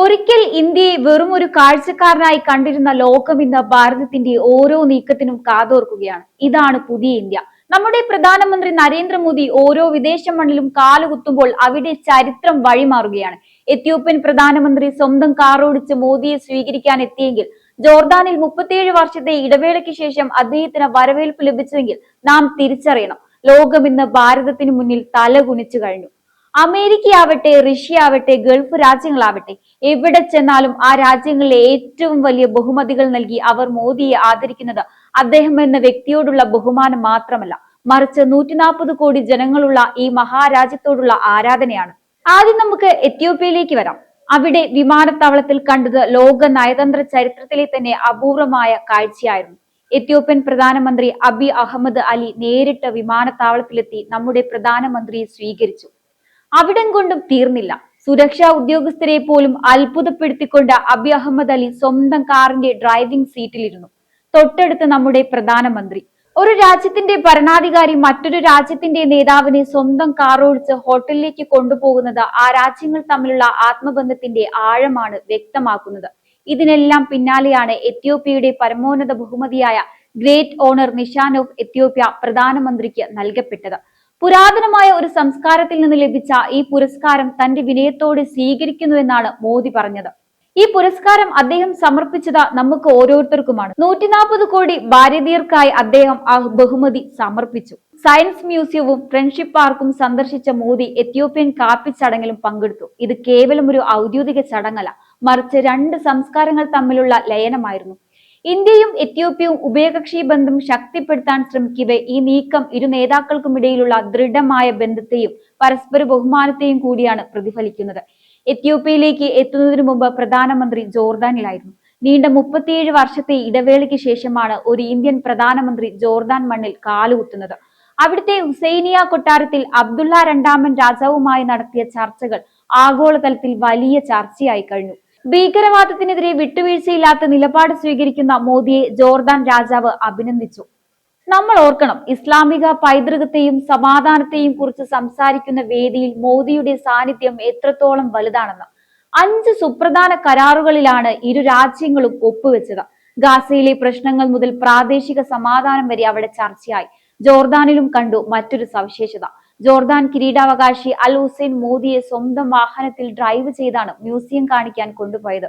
ഒരിക്കൽ ഇന്ത്യയെ വെറും ഒരു കാഴ്ചക്കാരനായി കണ്ടിരുന്ന ലോകം ഇന്ന് ഭാരതത്തിന്റെ ഓരോ നീക്കത്തിനും കാതോർക്കുകയാണ്. ഇതാണ് പുതിയ ഇന്ത്യ. നമ്മുടെ പ്രധാനമന്ത്രി നരേന്ദ്രമോദി ഓരോ വിദേശ മണ്ണിലും കാലുകുത്തുമ്പോൾ അവിടെ ചരിത്രം വഴിമാറുകയാണ്. എത്യോപ്യൻ പ്രധാനമന്ത്രി സ്വന്തം കാറോടിച്ച് മോദിയെ സ്വീകരിക്കാൻ എത്തിയെങ്കിൽ ജോർദാനിൽ മുപ്പത്തിയേഴ് വർഷത്തെ ഇടവേളയ്ക്ക് ശേഷം അദ്ദേഹത്തിന് വരവേൽപ്പ് ലഭിച്ചുവെങ്കിൽ നാം തിരിച്ചറിയണം. ലോകം ഇന്ന് ഭാരതത്തിന് മുന്നിൽ തല കുനിച്ചു കഴിഞ്ഞു. അമേരിക്കയാവട്ടെ റഷ്യ ആവട്ടെ ഗൾഫ് രാജ്യങ്ങളാവട്ടെ എവിടെ ചെന്നാലും ആ രാജ്യങ്ങളിലെ ഏറ്റവും വലിയ ബഹുമതികൾ നൽകി അവർ മോദിയെ ആദരിക്കുന്നത് അദ്ദേഹം എന്ന വ്യക്തിയോടുള്ള ബഹുമാനം മാത്രമല്ല മറിച്ച് നൂറ്റി നാൽപ്പത് കോടി ജനങ്ങളുള്ള ഈ മഹാരാജ്യത്തോടുള്ള ആരാധനയാണ്. ആദ്യം നമുക്ക് എത്യോപ്യയിലേക്ക് വരാം. അവിടെ വിമാനത്താവളത്തിൽ കണ്ടത് ലോക നയതന്ത്ര ചരിത്രത്തിലെ തന്നെ അപൂർവമായ കാഴ്ചയായിരുന്നു. എത്യോപ്യൻ പ്രധാനമന്ത്രി അബി അഹമ്മദ് അലി നേരിട്ട് വിമാനത്താവളത്തിലെത്തി നമ്മുടെ പ്രധാനമന്ത്രിയെ സ്വീകരിച്ചു. അവിടം കൊണ്ടും തീർന്നില്ല. സുരക്ഷാ ഉദ്യോഗസ്ഥരെ പോലും അത്ഭുതപ്പെടുത്തിക്കൊണ്ട് അബി അഹമ്മദ് അലി സ്വന്തം കാറിന്റെ ഡ്രൈവിംഗ് സീറ്റിലിരുന്നു. തൊട്ടടുത്ത് നമ്മുടെ പ്രധാനമന്ത്രി. ഒരു രാജ്യത്തിന്റെ ഭരണാധികാരി മറ്റൊരു രാജ്യത്തിന്റെ നേതാവിനെ സ്വന്തം കാറോടിച്ച് ഹോട്ടലിലേക്ക് കൊണ്ടുപോകുന്നത് ആ രാജ്യങ്ങൾ തമ്മിലുള്ള ആത്മബന്ധത്തിന്റെ ആഴമാണ് വ്യക്തമാക്കുന്നത്. ഇതിനെല്ലാം പിന്നാലെയാണ് എത്യോപ്യയുടെ പരമോന്നത ബഹുമതിയായ great honour Nishan of Ethiopia പ്രധാനമന്ത്രിക്ക് നൽകപ്പെട്ടത്. പുരാതനമായ ഒരു സംസ്കാരത്തിൽ നിന്ന് ലഭിച്ച ഈ പുരസ്കാരം തന്റെ വിനയത്തോടെ സ്വീകരിക്കുന്നുവെന്നാണ് മോദി പറഞ്ഞത്. ഈ പുരസ്കാരം അദ്ദേഹം സമർപ്പിച്ചത് നമുക്ക് ഓരോരുത്തർക്കുമാണ്. നൂറ്റി നാൽപ്പത് കോടി ഭാരതീയർക്കായി അദ്ദേഹം ആ ബഹുമതി സമർപ്പിച്ചു. സയൻസ് മ്യൂസിയവും ഫ്രണ്ട്ഷിപ്പ് പാർക്കും സന്ദർശിച്ച മോദി എത്യോപ്യൻ കാപ്പി ചടങ്ങിലും പങ്കെടുത്തു. ഇത് കേവലം ഒരു ഔദ്യോഗിക ചടങ്ങല്ല മറിച്ച് രണ്ട് സംസ്കാരങ്ങൾ തമ്മിലുള്ള ലയനമായിരുന്നു. ഇന്ത്യയും എത്യോപ്യയും ഉഭയകക്ഷി ബന്ധം ശക്തിപ്പെടുത്താൻ ശ്രമിക്കവെ ഈ നീക്കം ഇരു നേതാക്കൾക്കുമിടയിലുള്ള ദൃഢമായ ബന്ധത്തെയും പരസ്പര ബഹുമാനത്തെയും കൂടിയാണ് പ്രതിഫലിക്കുന്നത്. എത്യോപ്യയിലേക്ക് എത്തുന്നതിനു മുമ്പ് പ്രധാനമന്ത്രി ജോർദാനിലായിരുന്നു. നീണ്ട മുപ്പത്തിയേഴ് വർഷത്തെ ഇടവേളയ്ക്ക് ശേഷമാണ് ഒരു ഇന്ത്യൻ പ്രധാനമന്ത്രി ജോർദാൻ മണ്ണിൽ കാലുകുത്തുന്നത്. അവിടുത്തെ ഹുസൈനിയ കൊട്ടാരത്തിൽ അബ്ദുള്ള രണ്ടാമൻ രാജാവുമായി നടത്തിയ ചർച്ചകൾ ആഗോളതലത്തിൽ വലിയ ചർച്ചയായി കഴിഞ്ഞു. ഭീകരവാദത്തിനെതിരെ വിട്ടുവീഴ്ചയില്ലാത്ത നിലപാട് സ്വീകരിക്കുന്ന മോദിയെ ജോർദാൻ രാജാവ് അഭിനന്ദിച്ചു. നമ്മൾ ഓർക്കണം ഇസ്ലാമിക പൈതൃകത്തെയും സമാധാനത്തെയും കുറിച്ച് സംസാരിക്കുന്ന വേദിയിൽ മോദിയുടെ സാന്നിധ്യം എത്രത്തോളം വലുതാണെന്ന്. അഞ്ച് സുപ്രധാന കരാറുകളിലാണ് ഇരു രാജ്യങ്ങളും ഒപ്പുവെച്ചത്. ഗാസയിലെ പ്രശ്നങ്ങൾ മുതൽ പ്രാദേശിക സമാധാനം വരെ അവിടെ ചർച്ചയായി. ജോർദാനിലും കണ്ടു മറ്റൊരു സവിശേഷത. ജോർദാൻ കിരീടാവകാശി അൽ ഹുസൈൻ മോദിയെ സ്വന്തം വാഹനത്തിൽ ഡ്രൈവ് ചെയ്താണ് മ്യൂസിയം കാണിക്കാൻ കൊണ്ടുപോയത്.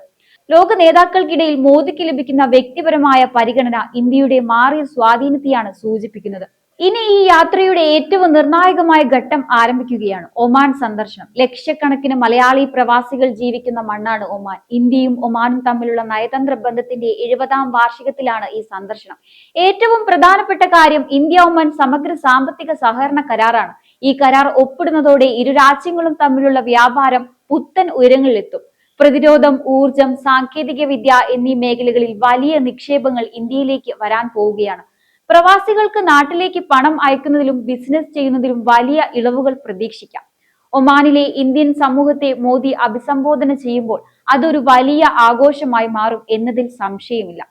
ലോക നേതാക്കൾക്കിടയിൽ മോദിക്ക് ലഭിക്കുന്ന വ്യക്തിപരമായ പരിഗണന ഇന്ത്യയുടെ മാറിയ സ്വാധീനത്തെയാണ് സൂചിപ്പിക്കുന്നത്. ഇനി ഈ യാത്രയുടെ ഏറ്റവും നിർണായകമായ ഘട്ടം ആരംഭിക്കുകയാണ് ഒമാൻ സന്ദർശനം. ലക്ഷക്കണക്കിന് മലയാളി പ്രവാസികൾ ജീവിക്കുന്ന മണ്ണാണ് ഒമാൻ. ഇന്ത്യയും ഒമാനും തമ്മിലുള്ള നയതന്ത്ര ബന്ധത്തിന്റെ എഴുപതാം വാർഷികത്തിലാണ് ഈ സന്ദർശനം. ഏറ്റവും പ്രധാനപ്പെട്ട കാര്യം ഇന്ത്യ ഒമാൻ സമഗ്ര സാമ്പത്തിക സഹകരണ കരാറാണ്. ഈ കരാർ ഒപ്പിടുന്നതോടെ ഇരു രാജ്യങ്ങളും തമ്മിലുള്ള വ്യാപാരം പുത്തൻ ഉയരങ്ങളിലെത്തും. പ്രതിരോധം ഊർജം സാങ്കേതിക വിദ്യ എന്നീ മേഖലകളിൽ വലിയ നിക്ഷേപങ്ങൾ ഇന്ത്യയിലേക്ക് വരാൻ പോവുകയാണ്. പ്രവാസികൾക്ക് നാട്ടിലേക്ക് പണം അയക്കുന്നതിലും ബിസിനസ് ചെയ്യുന്നതിലും വലിയ ഇളവുകൾ പ്രതീക്ഷിക്കാം. ഒമാനിലെ ഇന്ത്യൻ സമൂഹത്തെ മോദി അഭിസംബോധന ചെയ്യുമ്പോൾ അതൊരു വലിയ ആഘോഷമായി മാറും എന്നതിൽ സംശയമില്ല.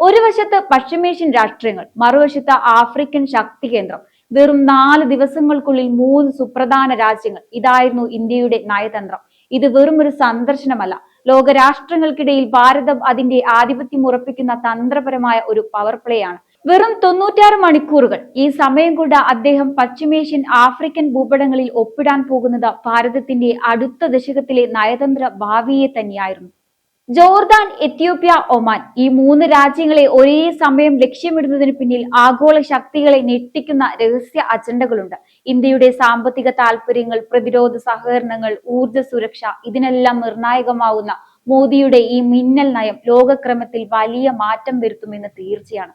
ഒരു വശത്ത് പശ്ചിമേഷ്യൻ രാഷ്ട്രങ്ങൾ മറുവശത്ത് ആഫ്രിക്കൻ ശക്തി കേന്ദ്രം വെറും നാല് ദിവസങ്ങൾക്കുള്ളിൽ മൂന്ന് സുപ്രധാന രാജ്യങ്ങൾ. ഇതായിരുന്നു ഇന്ത്യയുടെ നയതന്ത്രം. ഇത് വെറും ഒരു സന്ദർശനമല്ല. ലോകരാഷ്ട്രങ്ങൾക്കിടയിൽ ഭാരതം അതിന്റെ ആധിപത്യം ഉറപ്പിക്കുന്ന തന്ത്രപരമായ ഒരു പവർ പ്ലേ ആണ്. വെറും തൊണ്ണൂറ്റാറ് മണിക്കൂറുകൾ. ഈ സമയം കൊണ്ട് അദ്ദേഹം പശ്ചിമേഷ്യൻ ആഫ്രിക്കൻ ഭൂപടങ്ങളിൽ ഒപ്പിടാൻ പോകുന്നത് ഭാരതത്തിന്റെ അടുത്ത ദശകത്തിലെ നയതന്ത്ര ഭാവിയെ തന്നെയായിരുന്നു. ജോർദാൻ എത്യോപ്യ ഒമാൻ ഈ മൂന്ന് രാജ്യങ്ങളെ ഒരേ സമയം ലക്ഷ്യമിടുന്നതിന് പിന്നിൽ ആഗോള ശക്തികളെ ഞെട്ടിക്കുന്ന രഹസ്യ അജണ്ടകളുണ്ട്. ഇന്ത്യയുടെ സാമ്പത്തിക താൽപര്യങ്ങൾ പ്രതിരോധ സഹകരണങ്ങൾ ഊർജ സുരക്ഷ ഇതിനെല്ലാം നിർണായകമാവുന്ന മോദിയുടെ ഈ മിന്നൽ നയം ലോകക്രമത്തിൽ വലിയ മാറ്റം വരുത്തുമെന്ന് തീർച്ചയാണ്.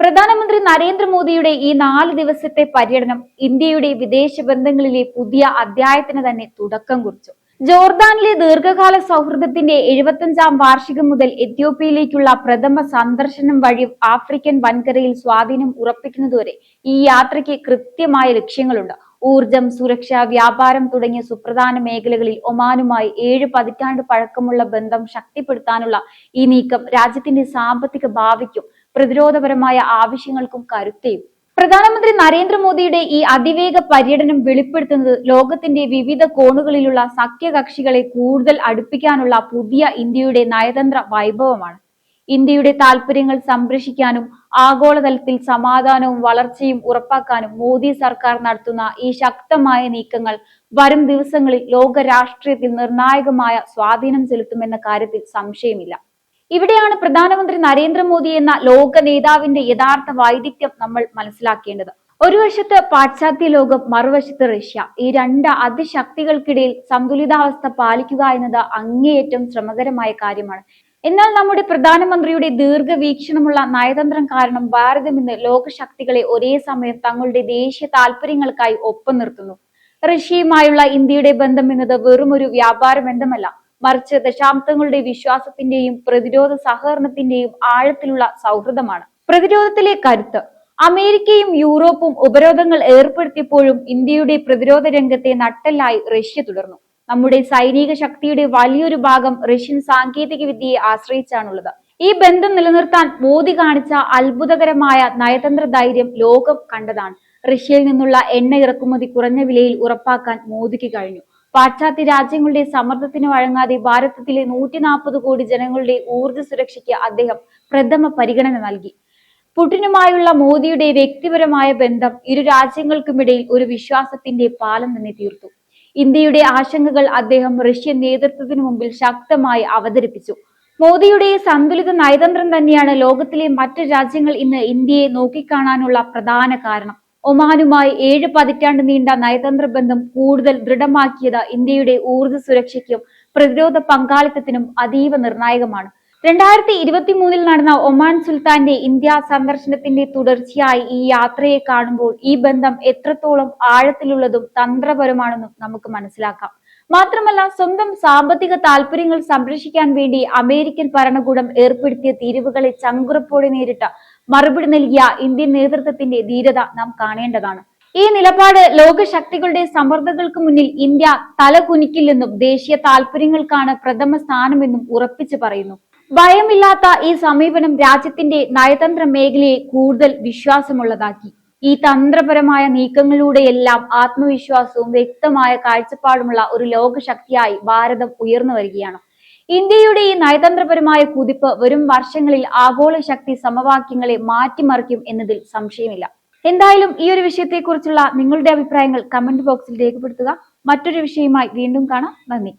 പ്രധാനമന്ത്രി നരേന്ദ്രമോദിയുടെ ഈ നാല് ദിവസത്തെ പര്യടനം ഇന്ത്യയുടെ വിദേശ ബന്ധങ്ങളിലെ പുതിയ അധ്യായത്തിന് തന്നെ തുടക്കം കുറിച്ചു. ജോർദാനിലെ ദീർഘകാല സൗഹൃദത്തിന്റെ എഴുപത്തഞ്ചാം വാർഷികം മുതൽ എത്യോപ്യയിലേക്കുള്ള പ്രഥമ സന്ദർശനം വഴി ആഫ്രിക്കൻ വൻകരയിൽ സ്വാധീനം ഉറപ്പിക്കുന്നതുവരെ ഈ യാത്രയ്ക്ക് കൃത്യമായ ലക്ഷ്യങ്ങളുണ്ട്. ഊർജം സുരക്ഷ വ്യാപാരം തുടങ്ങിയ സുപ്രധാന മേഖലകളിൽ ഒമാനുമായി ഏഴ് പതിറ്റാണ്ട് പഴക്കമുള്ള ബന്ധം ശക്തിപ്പെടുത്താനുള്ള ഈ നീക്കം രാജ്യത്തിന്റെ സാമ്പത്തിക ഭാവിക്കും പ്രതിരോധപരമായ ആവശ്യങ്ങൾക്കും കരുത്തേയും. പ്രധാനമന്ത്രി നരേന്ദ്രമോദിയുടെ ഈ അതിവേഗ പര്യടനം വെളിപ്പെടുത്തുന്നത് ലോകത്തിന്റെ വിവിധ കോണുകളിലുള്ള സഖ്യകക്ഷികളെ കൂടുതൽ അടുപ്പിക്കാനുള്ള പുതിയ ഇന്ത്യയുടെ നയതന്ത്ര വൈഭവമാണ്. ഇന്ത്യയുടെ താൽപര്യങ്ങൾ സംരക്ഷിക്കാനും ആഗോളതലത്തിൽ സമാധാനവും വളർച്ചയും ഉറപ്പാക്കാനും മോദി സർക്കാർ നടത്തുന്ന ഈ ശക്തമായ നീക്കങ്ങൾ വരും ദിവസങ്ങളിൽ ലോക രാഷ്ട്രീയത്തിൽ നിർണായകമായ സ്വാധീനം ചെലുത്തുമെന്ന കാര്യത്തിൽ സംശയമില്ല. ഇവിടെയാണ് പ്രധാനമന്ത്രി നരേന്ദ്രമോദി എന്ന ലോക നേതാവിന്റെ യഥാർത്ഥ വൈദഗ്ധ്യം നമ്മൾ മനസ്സിലാക്കേണ്ടത്. ഒരു വശത്ത് പാശ്ചാത്യ ലോകം മറുവശത്ത് റഷ്യ. ഈ രണ്ട് അതിശക്തികൾക്കിടയിൽ സന്തുലിതാവസ്ഥ പാലിക്കുക എന്നത് അങ്ങേയറ്റം ശ്രമകരമായ കാര്യമാണ്. എന്നാൽ നമ്മുടെ പ്രധാനമന്ത്രിയുടെ ദീർഘവീക്ഷണമുള്ള നയതന്ത്രം കാരണം ഭാരതം ഇന്ന് ലോകശക്തികളെ ഒരേ സമയം തങ്ങളുടെ ദേശീയ താല്പര്യങ്ങൾക്കായി ഒപ്പം നിർത്തുന്നു. റഷ്യയുമായുള്ള ഇന്ത്യയുടെ ബന്ധം എന്നത് വെറും ഒരു വ്യാപാര ബന്ധമല്ല. മറിച്ച് ദശാബ്ദങ്ങളുടെ വിശ്വാസത്തിന്റെയും പ്രതിരോധ സഹകരണത്തിന്റെയും ആഴത്തിലുള്ള സൗഹൃദമാണ്. പ്രതിരോധത്തിലെ കരുത്ത്. അമേരിക്കയും യൂറോപ്പും ഉപരോധങ്ങൾ ഏർപ്പെടുത്തിയപ്പോഴും ഇന്ത്യയുടെ പ്രതിരോധ രംഗത്തെ നട്ടല്ലായി റഷ്യ തുടർന്നു. നമ്മുടെ സൈനിക ശക്തിയുടെ വലിയൊരു ഭാഗം റഷ്യൻ സാങ്കേതിക വിദ്യയെ ആശ്രയിച്ചാണുള്ളത്. ഈ ബന്ധം നിലനിർത്താൻ മോദി കാണിച്ച അത്ഭുതകരമായ നയതന്ത്ര ധൈര്യം ലോകം കണ്ടതാണ്. റഷ്യയിൽ നിന്നുള്ള എണ്ണ ഇറക്കുമതി കുറഞ്ഞ വിലയിൽ ഉറപ്പാക്കാൻ മോദിക്ക് കഴിഞ്ഞു. പാശ്ചാത്യ രാജ്യങ്ങളുടെ സമ്മർദ്ദത്തിന് വഴങ്ങാതെ ഭാരതത്തിലെ നൂറ്റി നാൽപ്പത് കോടി ജനങ്ങളുടെ ഊർജ സുരക്ഷയ്ക്ക് അദ്ദേഹം പ്രഥമ പരിഗണന നൽകി. പുടിനുമായുള്ള മോദിയുടെ വ്യക്തിപരമായ ബന്ധം ഇരു രാജ്യങ്ങൾക്കുമിടയിൽ ഒരു വിശ്വാസത്തിന്റെ പാലം തന്നെ തീർത്തു. ഇന്ത്യയുടെ ആശങ്കകൾ അദ്ദേഹം റഷ്യൻ നേതൃത്വത്തിനു മുമ്പിൽ ശക്തമായി അവതരിപ്പിച്ചു. മോദിയുടെ സന്തുലിത നയതന്ത്രം തന്നെയാണ് ലോകത്തിലെ മറ്റ് രാജ്യങ്ങൾ ഇന്ന് ഇന്ത്യയെ നോക്കിക്കാണാനുള്ള പ്രധാന കാരണം. ഒമാനുമായി ഏഴ് പതിറ്റാണ്ട് നീണ്ട നയതന്ത്ര ബന്ധം കൂടുതൽ ദൃഢമാക്കിയത് ഇന്ത്യയുടെ ഊർജ സുരക്ഷയ്ക്കും പ്രതിരോധ പങ്കാളിത്തത്തിനും അതീവ നിർണായകമാണ്. രണ്ടായിരത്തി ഇരുപത്തി മൂന്നിൽ നടന്ന ഒമാൻ സുൽത്താന്റെ ഇന്ത്യ സന്ദർശനത്തിന്റെ തുടർച്ചയായി ഈ യാത്രയെ കാണുമ്പോൾ ഈ ബന്ധം എത്രത്തോളം ആഴത്തിലുള്ളതും തന്ത്രപരമാണെന്നും നമുക്ക് മനസ്സിലാക്കാം. മാത്രമല്ല സ്വന്തം സാമ്പത്തിക താല്പര്യങ്ങൾ സംരക്ഷിക്കാൻ വേണ്ടി അമേരിക്കൻ ഭരണകൂടം ഏർപ്പെടുത്തിയ തീരുവകളെ ചങ്കുറപ്പോടെ നേരിട്ട മറുപടി നൽകിയ ഇന്ത്യൻ നേതൃത്വത്തിന്റെ ധീരത നാം കാണേണ്ടതാണ്. ഈ നിലപാട് ലോകശക്തികളുടെ സമ്മർദ്ദങ്ങൾക്ക് മുന്നിൽ ഇന്ത്യ തലകുനിക്കില്ലെന്നും ദേശീയ താല്പര്യങ്ങൾക്കാണ് പ്രഥമ സ്ഥാനമെന്നും ഉറപ്പിച്ചു പറയുന്നു. ഭയമില്ലാത്ത ഈ സമീപനം രാജ്യത്തിന്റെ നയതന്ത്ര മേഖലയെ കൂടുതൽ വിശ്വാസമുള്ളതാക്കി. ഈ തന്ത്രപരമായ നീക്കങ്ങളിലൂടെയെല്ലാം ആത്മവിശ്വാസവും വ്യക്തമായ കാഴ്ചപ്പാടുമുള്ള ഒരു ലോകശക്തിയായി ഭാരതം ഉയർന്നു വരികയാണ്. ഇന്ത്യയുടെ ഈ നയതന്ത്രപരമായ കുതിപ്പ് വരും വർഷങ്ങളിൽ ആഗോള ശക്തി സമവാക്യങ്ങളെ മാറ്റിമറിക്കും എന്നതിൽ സംശയമില്ല. എന്തായാലും ഈ ഒരു വിഷയത്തെക്കുറിച്ചുള്ള നിങ്ങളുടെ അഭിപ്രായങ്ങൾ കമന്റ് ബോക്സിൽ രേഖപ്പെടുത്തുക. മറ്റൊരു വിഷയവുമായി വീണ്ടും കാണാം. നന്ദി.